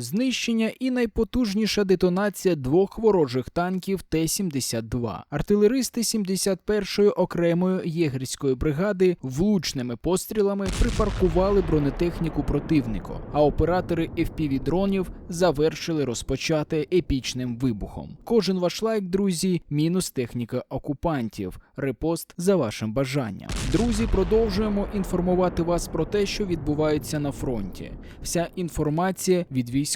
знищення і найпотужніша детонація двох ворожих танків Т-72. Артилеристи 71-ї окремої єгерської бригади влучними пострілами припаркували бронетехніку противнику, а оператори FPV-дронів завершили розпочати епічним вибухом. Кожен ваш лайк, друзі, мінус техніка окупантів. Репост за вашим бажанням. Друзі, продовжуємо інформувати вас про те, що відбувається на фронті. Вся інформація від військових.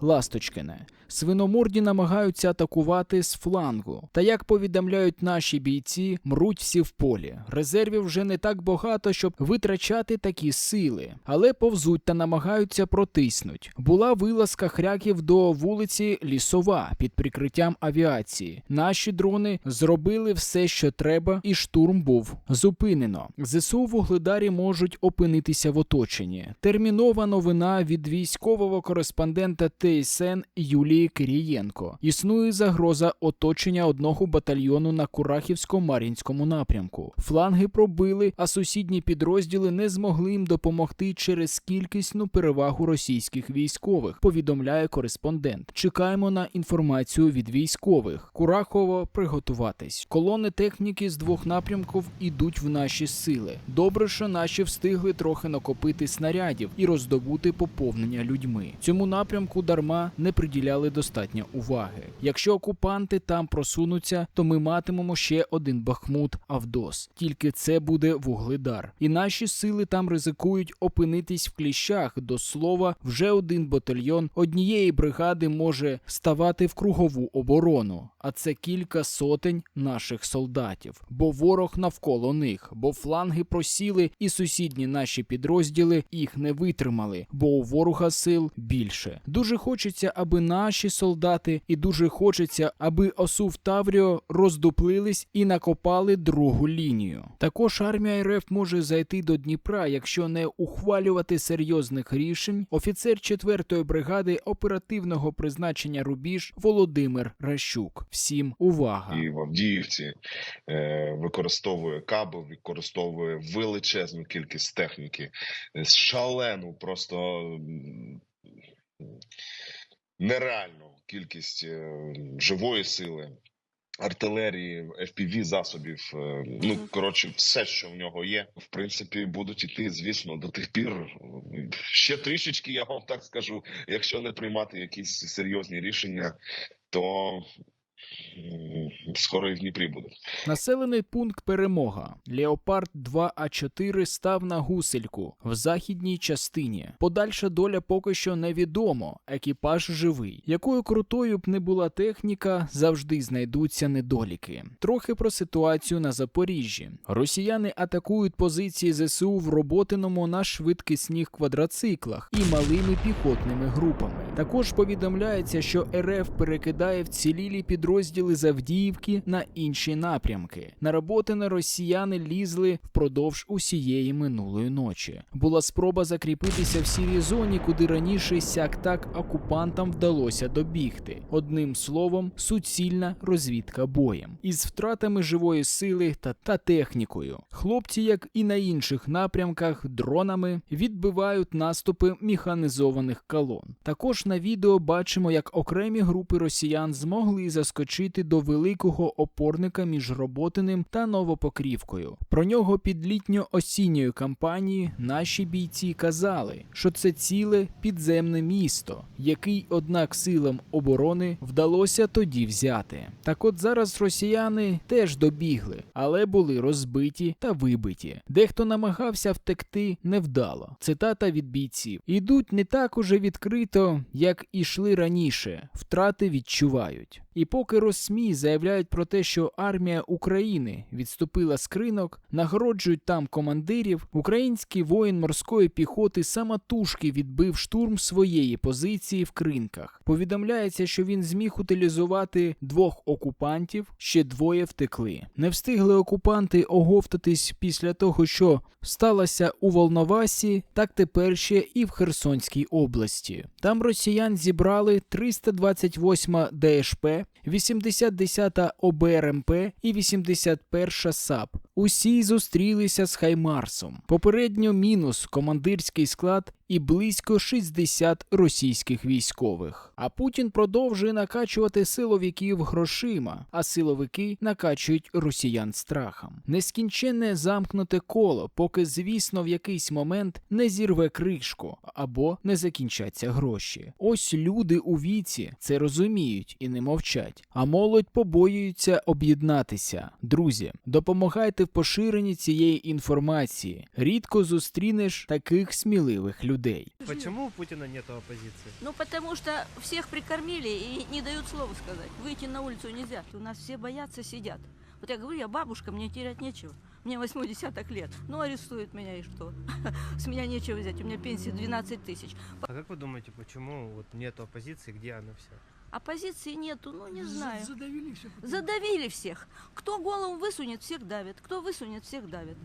Ласточкине. Свиноморді намагаються атакувати з флангу. Та як повідомляють наші бійці, мруть всі в полі. Резервів вже не так багато, щоб витрачати такі сили, але повзуть та намагаються протиснуть. Була вилазка хряків до вулиці Лісова під прикриттям авіації. Наші дрони зробили все, що треба, і штурм був зупинено. ЗСУ в Угледарі можуть опинитися в оточенні. Термінова новина від військового кореспондента ТСН Юлії Кирієнко. Існує загроза оточення одного батальйону на Курахівсько-Мар'їнському напрямку. Фланги пробили, а сусідні підрозділи не змогли їм допомогти через кількісну перевагу російських військових. Повідомляє кореспондент. Чекаємо на інформацію від військових. Курахово приготуватись. Колони техніки з двох напрямків ідуть в наші сили. Добре, що наші встигли трохи накопити снарядів і роздобути поповнення людьми. Цьому напрямку дарма не приділяли достатньо уваги. Якщо окупанти там просунуться, то ми матимемо ще один бахмут Авдос. Тільки це буде вугледар. І наші сили там ризикують опинитись в кліщах. До слова, вже один батальйон однієї бригади може ставати в кругову оборону, а це кілька сотень наших солдатів. Бо ворог навколо них, бо фланги просіли, і сусідні наші підрозділи їх не витримали, бо у ворога сил більше. Дуже хочеться, аби наші солдати, і дуже хочеться, аби осув Тавріо роздуплились і накопали другу лінію. Також армія РФ може зайти до Дніпра, якщо не ухвалювати серйозних рішень. Офіцер 4-ї бригади оперативного призначення Рубіж Володимир Ращук. Всім увага! і в Авдіївці е, використовує каби, використовує величезну кількість техніки, шалену, просто нереальну кількість е, живої сили. Артилерії, FPV засобів, е, ну коротше, все, що в нього є, в принципі, будуть іти, звісно, до тих пір. Ще трішечки, я вам так скажу. Якщо не приймати якісь серйозні рішення, то скоро і в Дніпрі буде. Населений пункт Перемога. Леопард 2А4 став на гусельку в західній частині. Подальша доля поки що невідомо. Екіпаж живий. Якою крутою б не була техніка, завжди знайдуться недоліки. Трохи про ситуацію на Запоріжжі. Росіяни атакують позиції ЗСУ в роботиному на швидкісних квадроциклах і малими піхотними групами. Також повідомляється, що РФ перекидає вцілілі підрозділи з Авдіївки на інші напрямки. На роботи на росіяни лізли впродовж усієї минулої ночі. Була спроба закріпитися в сірій зоні, куди раніше сяк так окупантам вдалося добігти. Одним словом, суцільна розвідка боєм із втратами живої сили та, та технікою. Хлопці, як і на інших напрямках, дронами відбивають наступи механізованих колон. Також на відео бачимо, як окремі групи росіян змогли заскочити до великого опорника між Роботиним та Новопокрівкою. Про нього під літньо-осінньою кампанії наші бійці казали, що це ціле підземне місто, який, однак, силам оборони вдалося тоді взяти. Так от зараз росіяни теж добігли, але були розбиті та вибиті. Дехто намагався втекти невдало. Цитата від бійців: ідуть не так уже відкрито, як ішли раніше. Втрати відчувають. І поки Росмі заявляють про те, що армія України відступила з кринок, нагороджують там командирів, український воїн морської піхоти самотужки відбив штурм своєї позиції в кринках. Повідомляється, що він зміг утилізувати двох окупантів, ще двоє втекли. Не встигли окупанти оговтатись після того, що сталося у Волновасі, так тепер ще і в Херсонській області. Там росіян зібрали 328 ДШП, 80-10 ОБРМП і 81 САП. Усі зустрілися з Хаймарсом. Попередньо мінус командирський склад і близько 60 російських військових. А Путін продовжує накачувати силовиків грошима, а силовики накачують росіян страхом. Нескінченне замкнуте коло, поки, звісно, в якийсь момент не зірве кришку або не закінчаться гроші. Ось люди у віці це розуміють і не мовчать. А молодь побоюється об'єднатися. Друзі, допомагайте в поширенні цієї інформації. Рідко зустрінеш таких сміливих людей. Почему у Путина нет оппозиции? Ну, потому что всех прикормили и не дают слова сказать. Выйти на улицу нельзя. У нас все боятся, сидят. Вот я говорю, я бабушка, мне терять нечего. Мне 80 лет. Ну, арестуют меня и что? С меня нечего взять. У меня пенсия 12 тысяч. А как вы думаете, почему вот нет оппозиции, где она вся? Оппозиции нету, ну, не знаю. Задавили всех. Кто голову высунет, всех давит. Кто высунет, всех давит.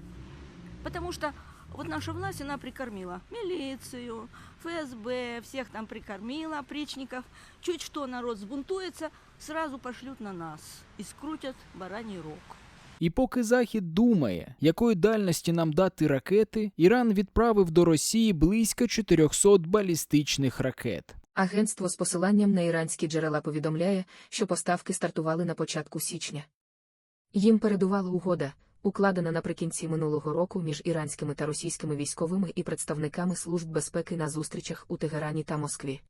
Потому что вот наша власть, она прикормила милицию, ФСБ, всех там прикормила, опричников. Чуть что народ сбунтуется, сразу пошлют на нас и скрутят бараний рог. І поки Захід думає, якої дальності нам дати ракети, Іран відправив до Росії близько 400 балістичних ракет. Агентство з посиланням на іранські джерела повідомляє, що поставки стартували на початку січня. Їм передувала угода, укладена наприкінці минулого року між іранськими та російськими військовими і представниками служб безпеки на зустрічах у Тегерані та Москві.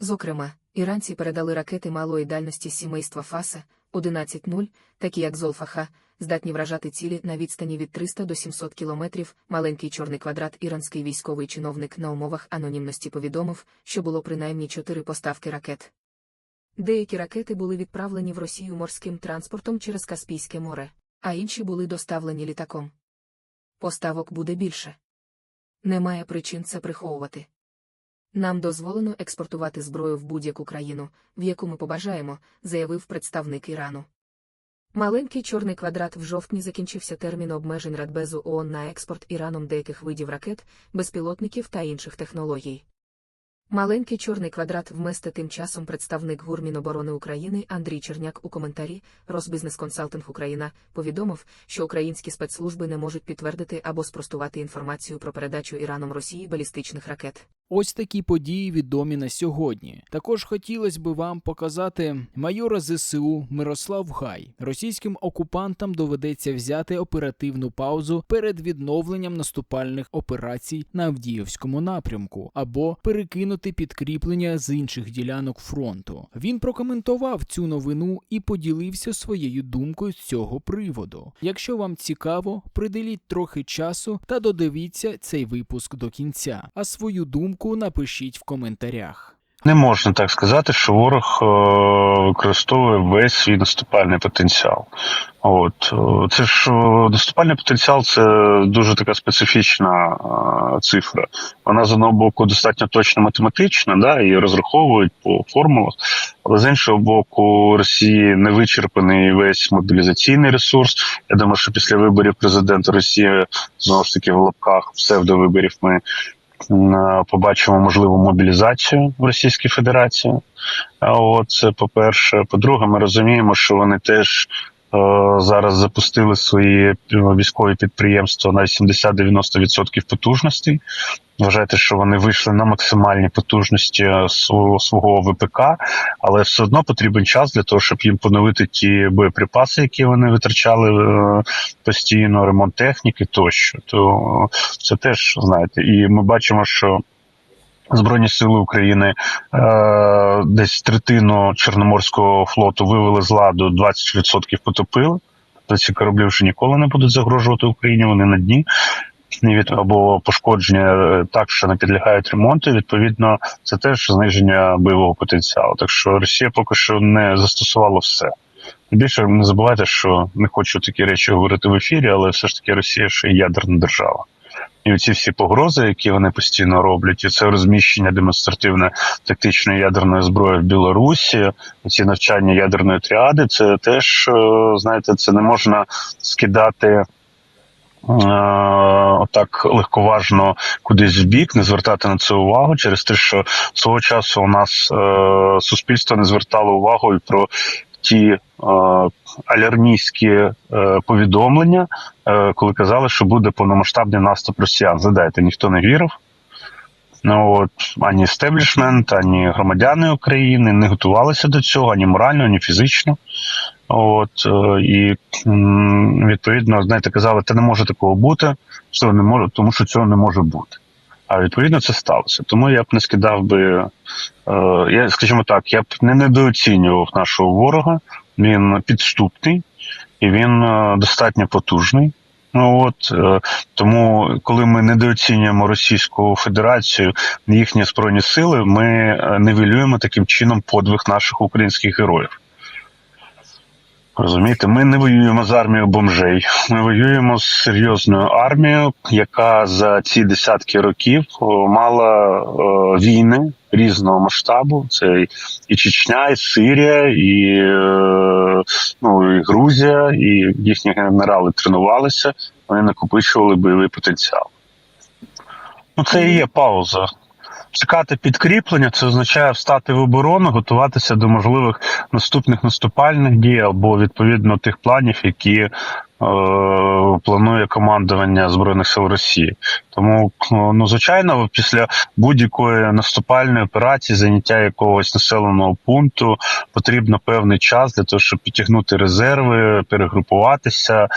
Зокрема, іранці передали ракети малої дальності сімейства Фаса 11-0, такі як Золфаха, здатні вражати цілі на відстані від 300 до 700 кілометрів. Маленький чорний квадрат іранський військовий чиновник на умовах анонімності повідомив, що було принаймні чотири поставки ракет. Деякі ракети були відправлені в Росію морським транспортом через Каспійське море, а інші були доставлені літаком. Поставок буде більше. Немає причин це приховувати. Нам дозволено експортувати зброю в будь-яку країну, в яку ми побажаємо, заявив представник Ірану. Маленький чорний квадрат в жовтні закінчився термін обмежень Радбезу ООН на експорт Іраном деяких видів ракет, безпілотників та інших технологій. Маленький чорний квадрат вместе тим часом представник ГУР Міноборони України Андрій Черняк у коментарі Росбізнес Консалтинг Україна повідомив, що українські спецслужби не можуть підтвердити або спростувати інформацію про передачу Іраном Росії балістичних ракет. Ось такі події відомі на сьогодні. Також хотілося би вам показати майора ЗСУ Мирослав Гай. Російським окупантам доведеться взяти оперативну паузу перед відновленням наступальних операцій на Авдіївському напрямку або перекинути підкріплення з інших ділянок фронту. Він прокоментував цю новину і поділився своєю думкою з цього приводу. Якщо вам цікаво, приділіть трохи часу та додивіться цей випуск до кінця. А свою думку напишіть в коментарях. Не можна так сказати, що ворог е, використовує весь свій наступальний потенціал. От е, це ж е, наступальний потенціал це дуже така специфічна цифра. Вона з одного боку достатньо точно математична, да, і розраховують по формулах, але з іншого боку, Росії не вичерпаний весь мобілізаційний ресурс. Я думаю, що після виборів президента Росії знову ж таки в лапках псевдовиборів ми побачимо можливу мобілізацію в Російській Федерації. От це по-перше. По-друге, ми розуміємо, що вони теж е, зараз запустили свої е, військові підприємства на 80-90% потужностей. Вважайте, що вони вийшли на максимальні потужності свого, свого ВПК, але все одно потрібен час для того, щоб їм поновити ті боєприпаси, які вони витрачали е, постійно, ремонт техніки тощо. То це теж знаєте, і ми бачимо, що. Збройні сили України е, десь третину Чорноморського флоту вивели з ладу, 20% потопили. Тобто ці кораблі вже ніколи не будуть загрожувати Україні. Вони на дні ні від або пошкодження е, так, що не підлягають ремонту. Відповідно, це теж зниження бойового потенціалу. Так що Росія поки що не застосувала все. Більше не забувайте, що не хочу такі речі говорити в ефірі, але все ж таки Росія ще ядерна держава. І оці всі погрози, які вони постійно роблять, і це розміщення демонстративне тактичної ядерної зброї в Білорусі, ці навчання ядерної тріади, це теж, е, знаєте, це не можна скидати. Е, Отак легковажно кудись в бік, не звертати на це увагу через те, що свого часу у нас е, суспільство не звертало увагу і про ті е, алярмійські е, повідомлення е, коли казали, що буде повномасштабний наступ росіян. Згадайте, ніхто не вірив. Ну от ані естеблішмент, ані громадяни України не готувалися до цього ані морально, ані фізично. От е, і відповідно, знаєте, казали, та не може такого бути, що не може, тому що цього не може бути. А відповідно це сталося. Тому я б не скидав би, е, я скажімо так, я б не недооцінював нашого ворога. Він підступний і він е, достатньо потужний. Ну от тому, коли ми недооцінюємо Російську Федерацію, їхні збройні сили, ми нивелюємо таким чином подвиг наших українських героїв. Розумієте, ми не воюємо з армією бомжей. Ми воюємо з серйозною армією, яка за ці десятки років мала війни різного масштабу. Це і Чечня, і Сирія, і, е, ну, і Грузія, і їхні генерали тренувалися, вони накопичували бойовий потенціал. Ну, це і є пауза. Чекати підкріплення це означає встати в оборону, готуватися до можливих наступних наступальних дій або відповідно тих планів, які планує командування збройних сил Росії. Тому ну звичайно, після будь-якої наступальної операції, заняття якогось населеного пункту, потрібно певний час для того, щоб підтягнути резерви, перегрупуватися, е,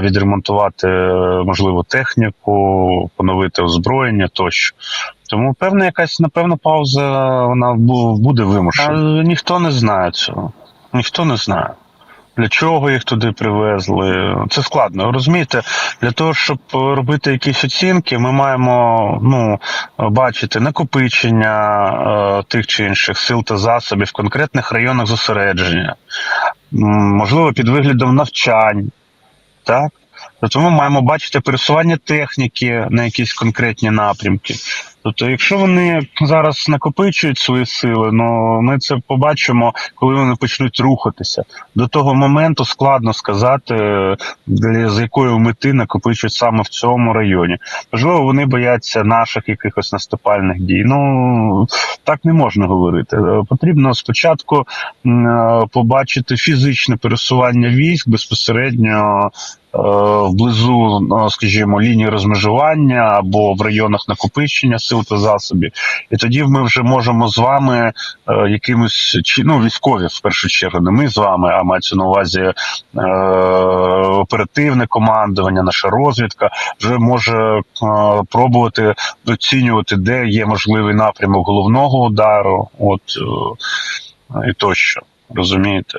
відремонтувати е, можливо техніку, поновити озброєння тощо. Тому певна якась напевно пауза вона буде вимушена. Ніхто не знає цього. Ніхто не знає. Для чого їх туди привезли? Це складно. Розумієте, для того, щоб робити якісь оцінки, ми маємо ну, бачити накопичення е, тих чи інших сил та засобів в конкретних районах зосередження, можливо, під виглядом навчань. Так? Тобто ми маємо бачити пересування техніки на якісь конкретні напрямки. Тобто, якщо вони зараз накопичують свої сили, ну ми це побачимо, коли вони почнуть рухатися. До того моменту складно сказати, для з якої мети накопичують саме в цьому районі. Можливо, вони бояться наших якихось наступальних дій. Ну так не можна говорити. Е, Потрібно спочатку е, побачити фізичне пересування військ безпосередньо е, вблизу, ну, скажімо, лінії розмежування або в районах накопичення сил та засобів, і тоді ми вже можемо з вами е, якимось ну військові в першу чергу, не ми з вами, а мається на увазі е, оперативне командування, наша розвідка вже може е, пробувати оцінювати, де є можливий напрямок головного удару, от е, і тощо. Розумієте?